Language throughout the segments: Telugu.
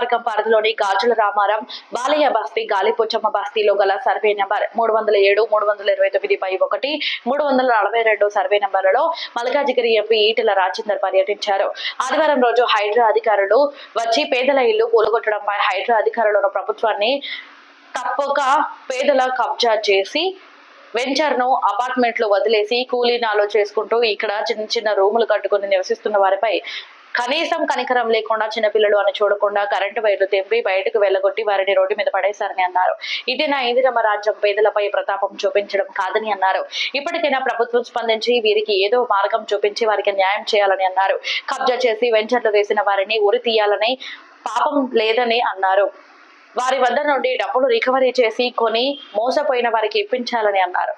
నియోజకవర్గం పరిధిలోని గాజుల రామారం బాలయ్య బస్తీ గాలిపోచమ్మ బస్తీలో గల సర్వే నెంబర్ మూడు వందల ఏడు మూడు వందల ఇరవై తొమ్మిది పై ఒకటి మూడు వందల నలభై రెండు సర్వే నెంబర్లలో మల్కాజిగిరి ఎంపీ ఈటెల రాజేందర్ పర్యటించారు. ఆదివారం రోజు హైడ్రా అధికారులు వచ్చి పేదల ఇల్లు కూలగొట్టడంపై హైడ్రా అధికారులను ప్రభుత్వాన్ని తప్పక పేదల కబ్జా చేసి వెంచర్ను అపార్ట్మెంట్లు వదిలేసి కూలీనాలో చేసుకుంటూ ఇక్కడ చిన్న చిన్న రూములు కట్టుకుని నివసిస్తున్న వారిపై కనీసం కనికరం లేకుండా చిన్నపిల్లలు అని చూడకుండా కరెంటు వైర్లు తెంపి బయటకు వెళ్ళగొట్టి వారిని రోడ్డు మీద పడేశారని అన్నారు. ఇది నా ఇందిరమ్మ రాజ్యం పేదలపై ప్రతాపం చూపించడం కాదని అన్నారు. ఇప్పటికైనా ప్రభుత్వం స్పందించి వీరికి ఏదో మార్గం చూపించి వారికి న్యాయం చేయాలని అన్నారు. కబ్జా చేసి వెంచర్లు వేసిన వారిని ఉరి తీయాలని పాపం లేదని అన్నారు. వారి వద్ద నుండి డబ్బులు రికవరీ చేసి కొని మోసపోయిన వారికి ఇప్పించాలని అన్నారు.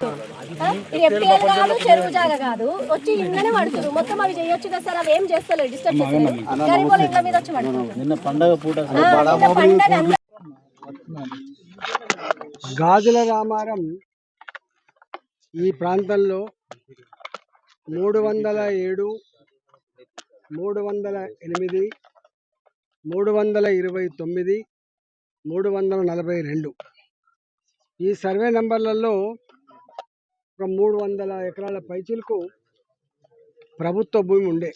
ఎఫ్టీఎల్ కాదు చెరువు జాగ కాదు. వచ్చి ఇంట్లోనే పడుతున్నారు మొత్తం అవి చేయొచ్చు కదా సార్? అవి ఏం చేస్తలేదు డిస్టర్బ్ చేస్తలేదు గరీబోళ్ళు ఇంట్లో మీద వచ్చి పడుతున్నారు నిన్న పండగ పూట పండగ గాజుల రామారం ఈ ప్రాంతంలో మూడు వందల ఏడు మూడు వందల ఎనిమిది మూడు వందల ఇరవై తొమ్మిది మూడు వందల నలభై రెండు. ఈ సర్వే నంబర్లలో ఒక మూడు వందల ఎకరాల పైచిలకు ప్రభుత్వ భూమి ఉండే.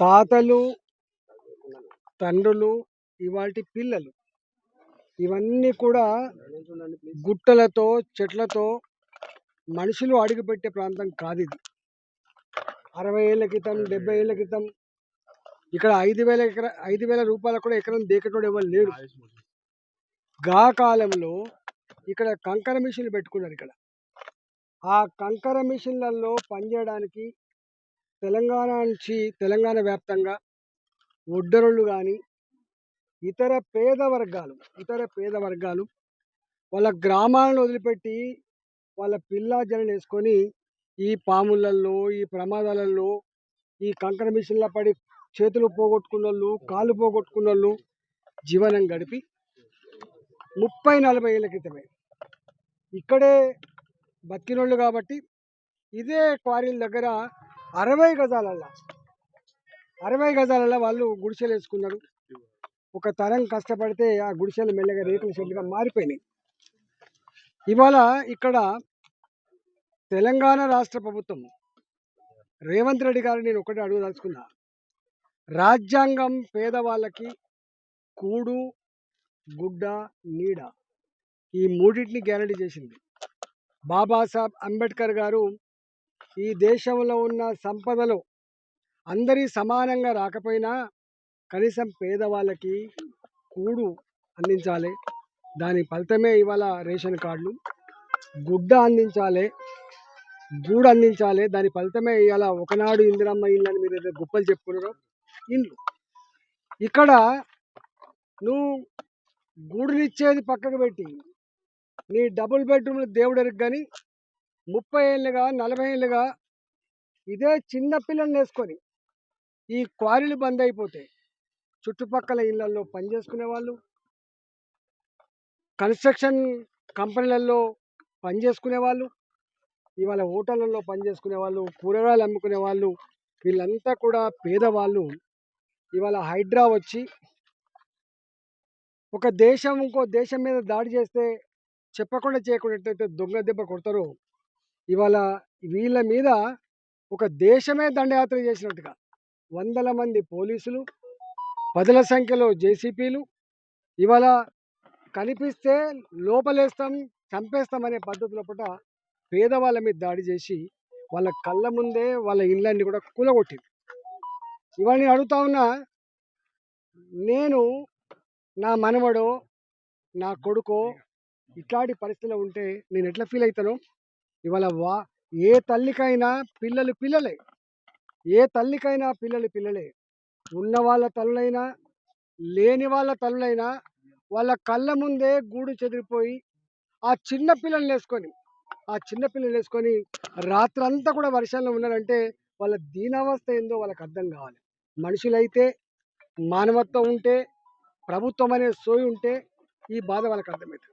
తాతలు తండ్రులు ఇవాటి పిల్లలు ఇవన్నీ కూడా గుట్టలతో చెట్లతో మనుషులు అడుగుపెట్టే ప్రాంతం కాదు ఇది అరవై ఏళ్ళ క్రితం డెబ్బై ఏళ్ళ క్రితం ఇక్కడ ఐదు వేల ఎకరా ఐదు వేల రూపాయలకు కూడా ఎకరం దేకటోడు ఎవరు లేడు. గా కాలంలో ఇక్కడ కంకర మిషన్లు పెట్టుకున్నారు ఇక్కడ. ఆ కంకర మిషన్లలో పనిచేయడానికి తెలంగాణ నుంచి తెలంగాణ వ్యాప్తంగా ఒడ్డరులు కానీ ఇతర పేద వర్గాలు ఇతర పేద వర్గాలు వాళ్ళ గ్రామాలను వదిలిపెట్టి వాళ్ళ పిల్ల జనం వేసుకొని ఈ పాములల్లో ఈ ప్రమాదాలలో ఈ కంకర మిషన్ల పడి చేతులు పోగొట్టుకున్న వాళ్ళు కాళ్ళు పోగొట్టుకున్న వాళ్ళు జీవనం గడిపి ముప్పై నలభై ఏళ్ళ క్రితమే. ఇక్కడే బతికినోళ్ళు కాబట్టి ఇదే క్వారీల దగ్గర అరవై గజాలల్లో అరవై గజాలల్లా వాళ్ళు గుడిసెలు వేసుకున్నారు. ఒక తరం కష్టపడితే ఆ గుడిసెలు మెల్లగా రేకుల షెడ్లుగా మారిపోయినాయి. ఇవాళ ఇక్కడ తెలంగాణ రాష్ట్ర ప్రభుత్వం రేవంత్ రెడ్డి గారు నేను ఒకటి అడుగుదలుచుకున్నా. రాజ్యాంగం పేదవాళ్ళకి కూడు గుడ్డ నీడ ఈ మూడింటిని గ్యారంటీ చేసింది. బాబాసాహెబ్ అంబేద్కర్ గారు ఈ దేశంలో ఉన్న సంపదలో అందరి సమానంగా రాకపోయినా కనీసం పేదవాళ్ళకి కూడు అందించాలి. దాని ఫలితమే ఇవాళ రేషన్ కార్డులు గుడ్డ అందించాలి. గూడు అందించాలి. దాని ఫలితమే ఇవాళ ఒకనాడు ఇందిరమ్మ ఇల్లు అని మీరు ఏదో గొప్పలు చెప్పుకున్నారో? ఇండ్లు. ఇక్కడ నువ్వు గూడునిచ్చేది పక్కకు పెట్టి. నీ డబుల్ బెడ్రూమ్లు దేవుడరికి కానీ ముప్పై ఏళ్ళుగా నలభై ఏళ్ళుగా ఇదే చిన్న పిల్లల్ని వేసుకొని ఈ క్వారీలు బంద్ అయిపోతే చుట్టుపక్కల ఇళ్ళలో పనిచేసుకునే వాళ్ళు కన్స్ట్రక్షన్ కంపెనీలలో పనిచేసుకునే వాళ్ళు ఇవాళ హోటళ్ళల్లో పనిచేసుకునే వాళ్ళు కూరగాయలు అమ్ముకునే వాళ్ళు వీళ్ళంతా కూడా పేదవాళ్ళు. ఇవాళ హైడ్రా వచ్చి ఒక దేశం ఇంకో దేశం మీద దాడి చేస్తే చెప్పకుండా చేయకుండా ఎట్లయితే దొంగ దెబ్బ కొడతారో. ఇవాళ వీళ్ళ మీద ఒక దేశమే దండయాత్ర చేసినట్టుగా వందల మంది పోలీసులు పదుల సంఖ్యలో జేసీపీలు ఇవాళ కనిపిస్తే లోపలేస్తాం చంపేస్తాం అనే పద్ధతిలో పూట పేదవాళ్ళ మీద దాడి చేసి వాళ్ళ కళ్ళ ముందే వాళ్ళ ఇళ్ళన్ని కూడా కూలగొట్టింది. ఇవాళ నేను అడుగుతా ఉన్నా నేను నా మనవడో నా కొడుకో ఇట్లాంటి పరిస్థితిలో ఉంటే నేను ఎట్లా ఫీల్ అవుతానో ఇవాళ వా ఏ తల్లికైనా పిల్లలు పిల్లలే. ఏ తల్లికైనా పిల్లలు పిల్లలే. ఉన్న వాళ్ళ తల్లులైనా లేని వాళ్ళ తల్లులైనా వాళ్ళ కళ్ళ ముందే గూడు చెదిరిపోయి ఆ చిన్న పిల్లల్ని వేసుకొని ఆ చిన్న పిల్లలు వేసుకొని రాత్రంతా కూడా వర్షంలో ఉన్నారంటే వాళ్ళ దీనావస్థ ఏందో వాళ్ళకి అర్థం కావాలి. మనుషులైతే మానవత్వం ఉంటే ప్రభుత్వం అనే సోయి ఉంటే ఈ బాధ వాళ్ళకి అర్థమవుతుంది